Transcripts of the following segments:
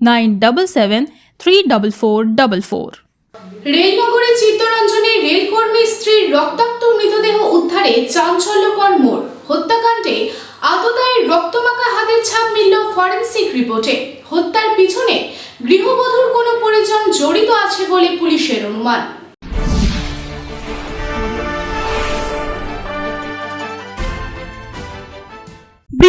nine double seven three double four double four. রেলনগরে চিত্তরঞ্জনে রেলকর্মী স্ত্রীর রক্তাক্ত মৃতদেহ উদ্ধারে চাঞ্চল্যকর মোড়। হত্যাকাণ্ডে আততায়ের রক্তমাখা হাতের ছাপ মিলল ফরেন্সিক রিপোর্টে। হত্যার পিছনে গৃহবধূর কোনো পরিজন জড়িত আছে বলে পুলিশের অনুমান।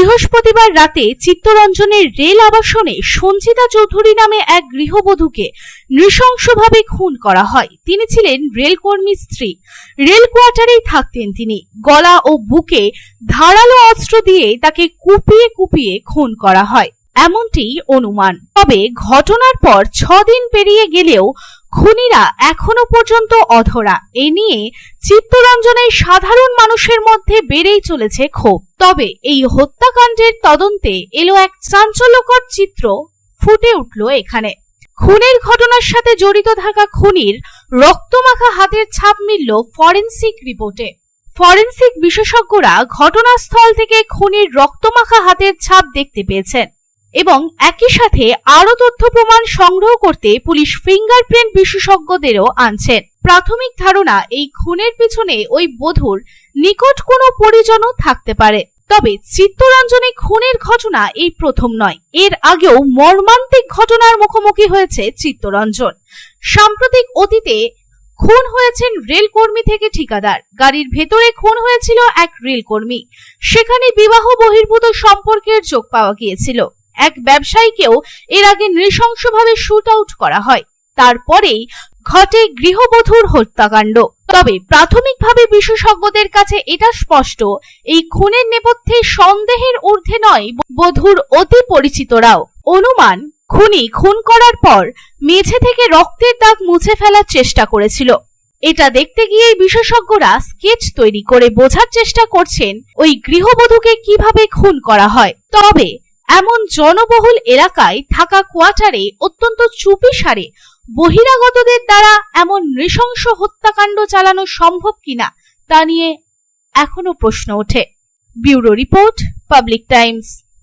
বৃহস্পতিবার রাতে চিত্তরঞ্জনের রেল আবাসনে সঞ্চিতা চৌধুরী নামে এক গৃহবধূকে নৃশংসভাবে খুন করা হয়। তিনি ছিলেন রেলকর্মী স্ত্রী। রেল কোয়ার্টারেই থাকতেন তিনি। গলা ও বুকে ধারালো অস্ত্র দিয়ে তাকে কুপিয়ে কুপিয়ে খুন করা হয়। এমনটি অনুমান। তবে ঘটনার পর ছদিন পেরিয়ে গেলেও খুনিরা এখনও পর্যন্ত অধরা। এ নিয়ে চিত্তরঞ্জনের সাধারণ মানুষের মধ্যে বেড়েই চলেছে ক্ষোভ। তবে এই হত্যাকাণ্ডের তদন্তে এলো এক চাঞ্চল্যকর চিত্র ফুটে উঠল এখানে। খুনের ঘটনার সাথে জড়িত থাকা খুনির রক্তমাখা হাতের ছাপ মিলল ফরেন্সিক রিপোর্টে। ফরেন্সিক বিশেষজ্ঞরা ঘটনাস্থল থেকে খুনির রক্তমাখা হাতের ছাপ দেখতে পেয়েছেন। এবং একই সাথে আরও তথ্য প্রমাণ সংগ্রহ করতে পুলিশ ফিঙ্গারপ্রিন্ট বিশেষজ্ঞদেরও আনছেন। প্রাথমিক ধারণা, এই খুনের পিছনে ওই বধূর নিকট কোনো পরিজনও থাকতে পারে। তবে চিত্তরঞ্জনে খুনের ঘটনা এই প্রথম নয়। এর আগেও মর্মান্তিক ঘটনার মুখোমুখি হয়েছে চিত্তরঞ্জন। সাম্প্রতিক অতীতে খুন হয়েছেন রেলকর্মী থেকে ঠিকাদার। গাড়ির ভেতরে খুন হয়েছিল এক রেলকর্মী। সেখানে বিবাহ বহির্ভূত সম্পর্কের যোগ পাওয়া গিয়েছিল। এক ব্যবসায়ীকেও এর আগে নৃশংসভাবে শুট আউট করা হয়। তারপরেই ঘটে গৃহবধূর হত্যাকাণ্ড। তবে প্রাথমিকভাবে বিশেষজ্ঞদের কাছে এটা স্পষ্ট, এই খুনের নেপথ্যে সন্দেহের ঊর্ধ্বে নয় বধূর অতি পরিচিতরাও। অনুমান, খুনি খুন করার পর মেঝে থেকে রক্তের দাগ মুছে ফেলার চেষ্টা করেছিল। এটা দেখতে গিয়ে বিশেষজ্ঞরা স্কেচ তৈরি করে বোঝার চেষ্টা করছেন, ওই গৃহবধূকে কীভাবে খুন করা হয়। তবে এমন জনবহুল এলাকায় থাকা কোয়ার্টারে অত্যন্ত চুপি সারে বহিরাগতদের দ্বারা এমন নৃশংস হত্যাকাণ্ড চালানো সম্ভব কিনা তা নিয়ে এখনও প্রশ্ন ওঠে। Bureau report, Public Times.